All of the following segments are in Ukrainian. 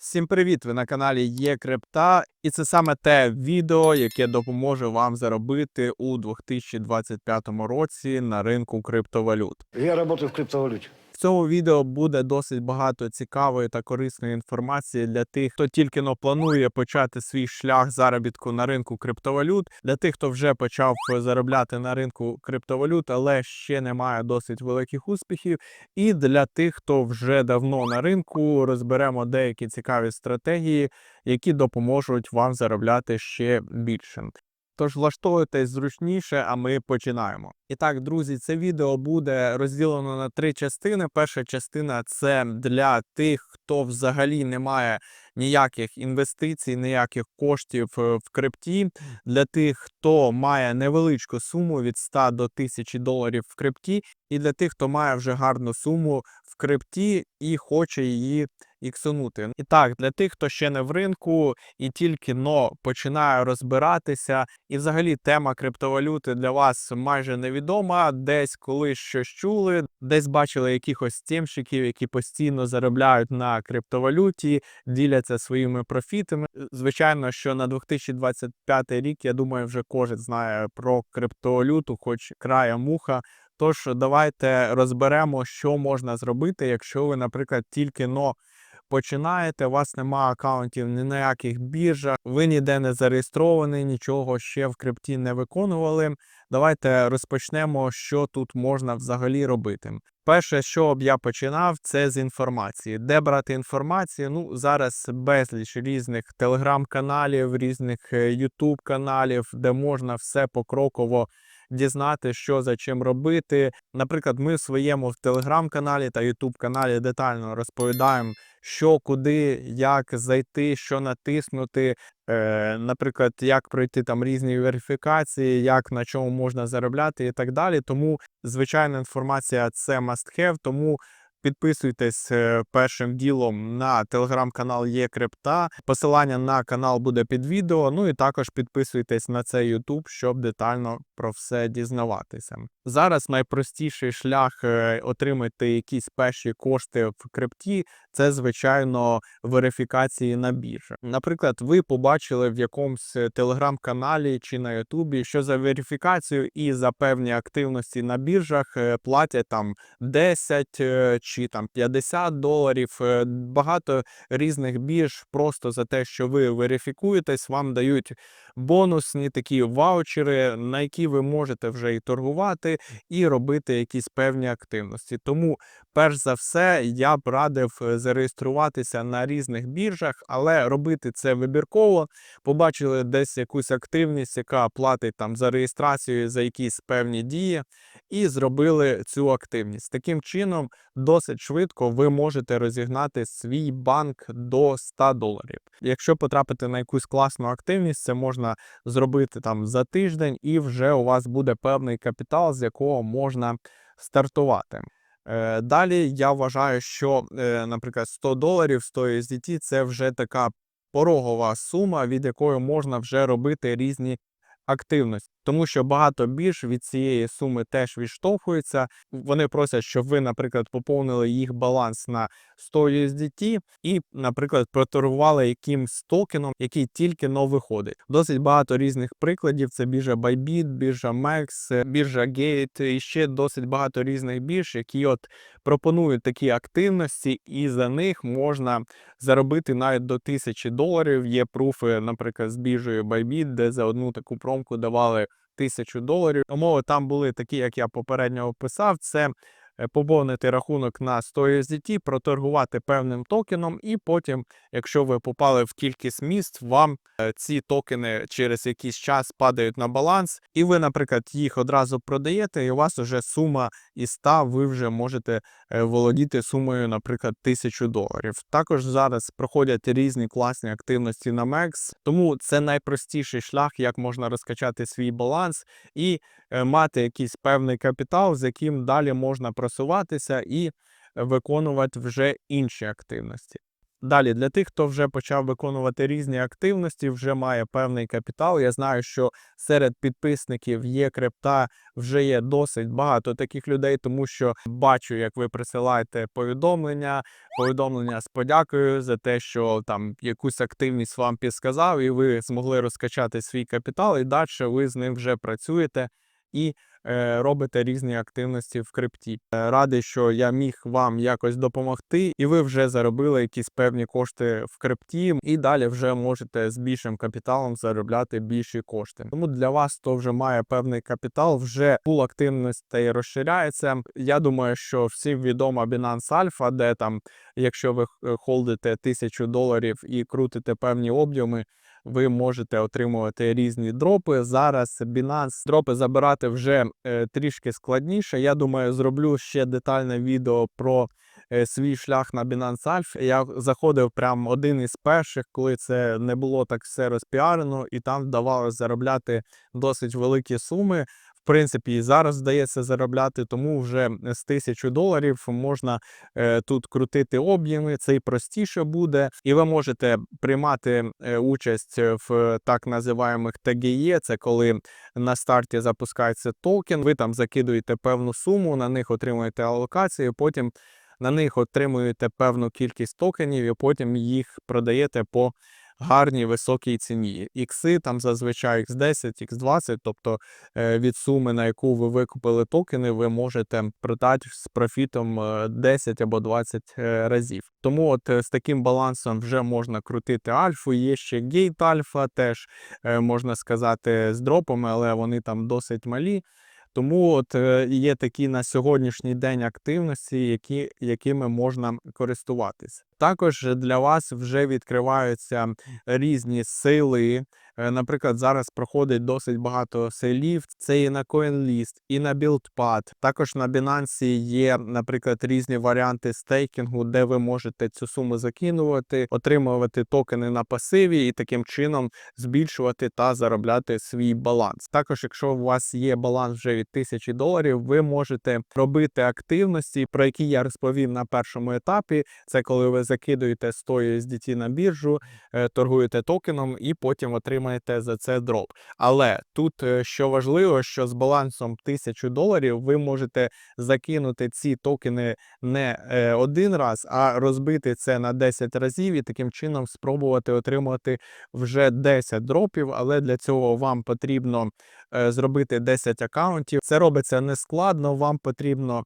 Всім привіт! Ви на каналі Є Крипта, і це саме те відео, яке допоможе вам заробити у 2025 році на ринку криптовалют. Я працюю в криптовалюте. В цьому відео буде досить багато цікавої та корисної інформації для тих, хто тільки но планує почати свій шлях заробітку на ринку криптовалют, для тих, хто вже почав заробляти на ринку криптовалют, але ще не має досить великих успіхів. І для тих, хто вже давно на ринку, розберемо деякі цікаві стратегії, які допоможуть вам заробляти ще більше. Тож влаштовуйтесь зручніше, а ми починаємо. І так, друзі, це відео буде розділено на три частини. Перша частина це для тих, хто взагалі не має ніяких інвестицій, ніяких коштів е, в крипті. Для тих, хто має невеличку суму від 100 до 1000 доларів в крипті, і для тих, хто має вже гарну суму в крипті і хоче її іксонути. І так, для тих, хто ще не в ринку і тільки но починає розбиратися, і взагалі тема криптовалюти для вас майже невідома. Десь колись щось чули, десь бачили якихось тємщиків, які постійно заробляють на криптовалюті, діляться своїми профітами. Звичайно, що на 2025 рік, я думаю, вже кожен знає про криптовалюту, хоч края муха. Тож давайте розберемо, що можна зробити, якщо ви, наприклад, тільки но починаєте, у вас немає акаунтів ні на яких біржах, ви ніде не зареєстровані, нічого ще в крипті не виконували. Давайте розпочнемо, що тут можна взагалі робити. Перше, що б я починав, це з інформації. Де брати інформацію? Ну, зараз безліч різних телеграм-каналів, різних ютуб-каналів, де можна все покроково дізнати, що за чим робити. Наприклад, ми в своєму в телеграм-каналі та ютуб-каналі детально розповідаємо, що, куди, як зайти, що натиснути. Е, наприклад, як пройти там різні верифікації, як на чому можна заробляти і так далі. Тому звичайна інформація це must have, тому Підписуйтесь е, першим ділом на телеграм-канал Є Крипта. Посилання на канал буде під відео. Ну і також підписуйтесь на цей YouTube, щоб детально про все дізнаватися. Зараз найпростіший шлях е, отримати якісь перші кошти в крипті. Це звичайно верифікації на біржі. Наприклад, ви побачили в якомусь телеграм-каналі чи на Ютубі, що за верифікацію і за певні активності на біржах е, платять там 10 е, чи там 50 доларів. Е, Багато різних бірж просто за те, що ви верифікуєтесь, вам дають бонусні такі ваучери, на які ви можете вже і торгувати, і робити якісь певні активності. Тому, перш за все, я б радив е, зареєструватися на різних біржах, але робити це вибірково. Побачили десь якусь активність, яка платить там за реєстрацію за якісь певні дії, і зробили цю активність. Таким чином, досить швидко ви можете розігнати свій банк до 100 доларів. Якщо потрапити на якусь класну активність, це можна зробити там за тиждень, і вже у вас буде певний капітал, з якого можна стартувати. Е, Далі я вважаю, що, е, наприклад, 100 доларів 100 USDT – це вже така порогова сума, від якої можна вже робити різні активності, тому що багато бірж від цієї суми теж відштовхуються. Вони просять, щоб ви, наприклад, поповнили їх баланс на 100 USDT і, наприклад, проторгували якимсь токеном, який тільки но виходить. Досить багато різних прикладів. Це біржа Bybit, біржа MEX, біржа Gate і ще досить багато різних бірж, які от пропонують такі активності, і за них можна заробити навіть до 1000 доларів. Є пруфи, наприклад, з біржею Bybit, де за одну таку промку давали 1000 доларів. Умови там були такі, як я попередньо описав. Це поповнити рахунок на 100 USDT, проторгувати певним токеном, і потім, якщо ви попали в кількість міст, вам е, ці токени через якийсь час падають на баланс, і ви, наприклад, їх одразу продаєте, і у вас вже сума із 100, ви вже можете е, володіти сумою, наприклад, 1000 доларів. Також зараз проходять різні класні активності на MEX, тому це найпростіший шлях, як можна розкачати свій баланс і е, мати якийсь певний капітал, з яким далі можна просуватися і виконувати вже інші активності. Далі, для тих, хто вже почав виконувати різні активності, вже має певний капітал. Я знаю, що серед підписників є крипта, вже є досить багато таких людей, тому що бачу, як ви присилаєте повідомлення, повідомлення з подякою за те, що там якусь активність вам підсказав, і ви змогли розкачати свій капітал, і далі ви з ним вже працюєте і робите різні активності в крипті. Е, Радий, що я міг вам якось допомогти, і ви вже заробили якісь певні кошти в крипті, і далі вже можете з більшим капіталом заробляти більші кошти. Тому для вас, хто вже має певний капітал, вже пул активностей розширяється. Я думаю, що всім відома Binance Alpha, де там, якщо ви е, холдите тисячу доларів і крутите певні об'єми, ви можете отримувати різні дропи. Зараз Binance дропи забирати вже е, трішки складніше. Я думаю, зроблю ще детальне відео про е, свій шлях на Binance Alpha. Я заходив прям один із перших, коли це не було так все розпіарено, і там вдавалося заробляти досить великі суми. Принципі, і зараз вдається заробляти, тому вже з тисячу доларів можна е, тут крутити об'єми, це і простіше буде, і ви можете приймати е, участь в так називаємих ТГЄ, це коли на старті запускається токен, ви там закидуєте певну суму, на них отримуєте алокацію, потім на них отримуєте певну кількість токенів, і потім їх продаєте по гарній високій ціні. Ікси там зазвичай X10, X20, тобто е, від суми, на яку ви викупили токени, ви можете продати з профітом е, 10 або 20 е, разів. Тому от е, з таким балансом вже можна крутити альфу. Є ще гейт альфа, теж е, можна сказати, з дропами, але вони там досить малі. Тому от е, є такі на сьогоднішній день активності, які, якими можна користуватися. Також для вас вже відкриваються різні сейли. Е, Наприклад, зараз проходить досить багато сейлів. Це і на CoinList, і на BuildPad. Також на Binance є, наприклад, різні варіанти стейкінгу, де ви можете цю суму закинувати, отримувати токени на пасиві і таким чином збільшувати та заробляти свій баланс. Також, якщо у вас є баланс вже від 1000 доларів, ви можете робити активності, про які я розповів на першому етапі. Це коли ви закидуєте 100 USDT на біржу, е, торгуєте токеном і потім отримаєте за це дроп. Але тут е, що важливо, що з балансом 1000 доларів ви можете закинути ці токени не е, один раз, а розбити це на 10 разів і таким чином спробувати отримати вже 10 дропів. Але для цього вам потрібно е, зробити 10 акаунтів. Це робиться нескладно. Вам потрібно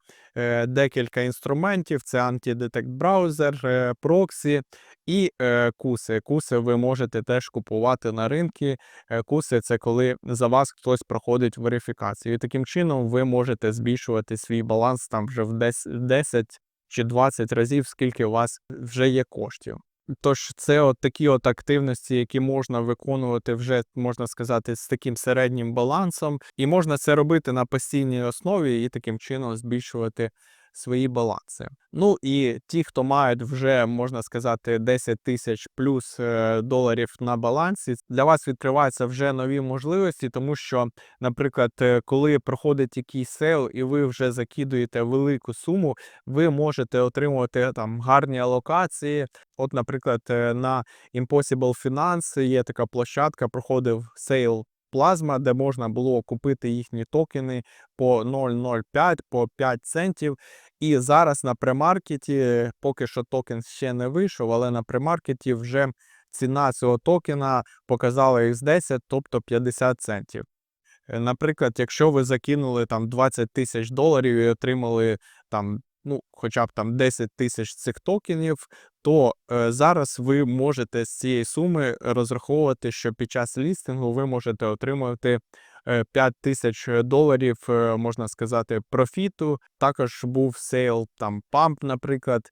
декілька інструментів: це антидетект браузер, проксі і е, куси. Куси ви можете теж купувати на ринки. Е, Куси це коли за вас хтось проходить верифікацію. І таким чином ви можете збільшувати свій баланс там вже в 10 10 чи 20 разів, скільки у вас вже є коштів. Тож це от такі от активності, які можна виконувати вже можна сказати з таким середнім балансом, і можна це робити на постійній основі і таким чином збільшувати свої баланси. Ну і ті, хто мають вже можна сказати 10 тисяч плюс е, доларів на балансі, для вас відкриваються вже нові можливості, тому що, наприклад, е, коли проходить якийсь сейл і ви вже закидуєте велику суму, ви можете отримувати там гарні алокації. От, наприклад, е, на Impossible Finance є така площадка, проходив сейл плазма, де можна було купити їхні токени по 0,05, по 5 центів. І зараз на премаркеті, поки що токен ще не вийшов, але на премаркеті вже ціна цього токена показала X10, тобто 50 центів. Е, Наприклад, якщо ви закинули там 20 тисяч доларів і отримали там, ну, хоча б там 10 тисяч цих токенів, то е, зараз ви можете з цієї суми розраховувати, що під час лістингу ви можете отримати е, 5 тисяч доларів, е, можна сказати, профіту. Також був сейл там памп, наприклад.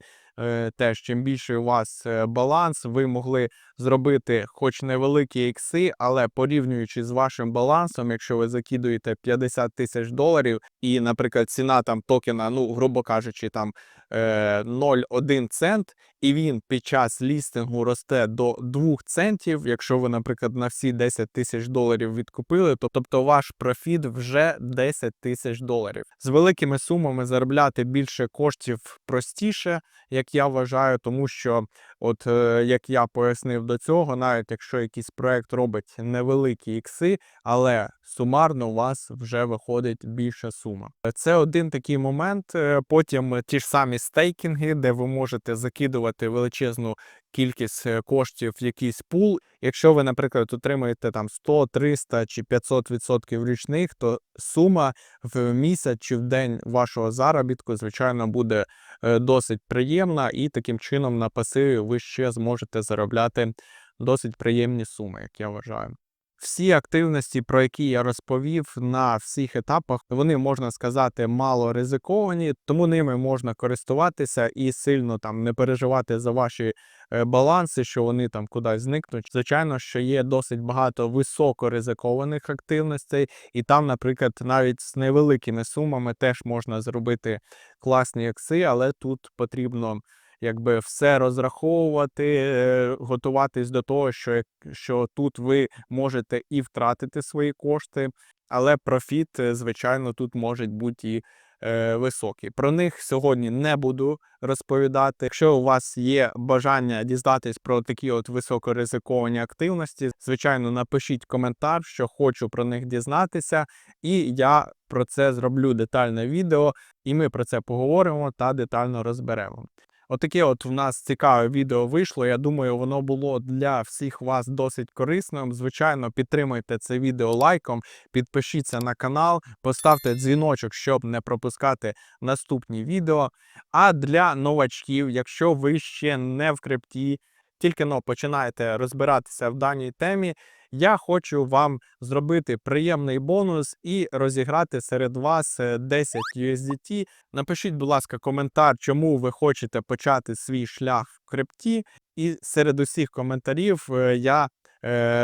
Е, Теж чим більший у вас е, баланс, ви могли зробити хоч невеликі ікси, але порівнюючи з вашим балансом, якщо ви закидуєте 50 тисяч доларів, і, наприклад, ціна там токена, ну, грубо кажучи, там е, 0,1 цент, і він під час лістингу росте до 2 центів. Якщо ви, наприклад, на всі 10 тисяч доларів відкупили, то тобто ваш профіт вже 10 тисяч доларів. З великими сумами заробляти більше коштів простіше. Як я вважаю, тому що, от е, як я пояснив до цього, навіть якщо якийсь проект робить невеликі ікси, але сумарно у вас вже виходить більша сума. Це один такий момент. Е, Потім ті ж самі стейкінги, де ви можете закидувати величезну кількість е, коштів в якийсь пул. Якщо ви, наприклад, отримаєте там 100, 300 чи 500% річних, то сума в місяць чи в день вашого заробітку, звичайно, буде е, досить приємна, і таким чином на пасиві ви ще зможете заробляти досить приємні суми, як я вважаю. Всі активності, про які я розповів на всіх етапах, вони можна сказати мало ризиковані, тому ними можна користуватися і сильно там не переживати за ваші е, баланси, що вони там кудись зникнуть. Звичайно, що є досить багато високоризикованих активностей, і там, наприклад, навіть з невеликими сумами теж можна зробити класні ікси, але тут потрібно якби все розраховувати, е, готуватись до того, що, що тут ви можете і втратити свої кошти, але профіт, е, звичайно, тут може бути і е, високий. Про них сьогодні не буду розповідати. Якщо у вас є бажання дізнатись про такі от високоризиковані активності, звичайно, напишіть коментар, що хочу про них дізнатися, і я про це зроблю детальне відео, і ми про це поговоримо та детально розберемо. Отаке от в нас цікаве відео вийшло. Я думаю, воно було для всіх вас досить корисним. Звичайно, підтримуйте це відео лайком, підпишіться на канал, поставте дзвіночок, щоб не пропускати наступні відео. А для новачків, якщо ви ще не в крипті, тільки но починаєте розбиратися в даній темі, я хочу вам зробити приємний бонус і розіграти серед вас е, 10 USDT. Напишіть, будь ласка, коментар, чому ви хочете почати свій шлях в крипті. І серед усіх коментарів е, я е,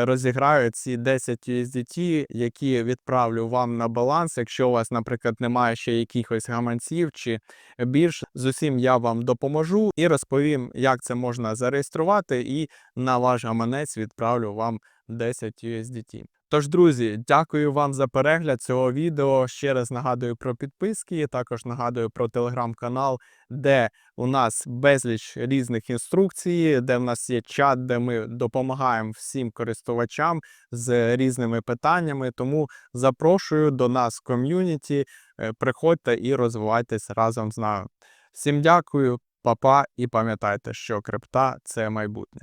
розіграю ці 10 USDT, які відправлю вам на баланс. Якщо у вас, наприклад, немає ще якихось гаманців чи більш, з усім я вам допоможу і розповім, як це можна зареєструвати, і на ваш гаманець відправлю вам 10 USDT. Тож, друзі, дякую вам за перегляд цього відео. Ще раз нагадую про підписки, також нагадую про телеграм-канал, де у нас безліч різних інструкцій, де в нас є чат, де ми допомагаємо всім користувачам з різними питаннями. Тому запрошую до нас ком'юніті. Е, Приходьте і розвивайтесь разом з нами. Всім дякую, папа, і пам'ятайте, що крипта це майбутнє.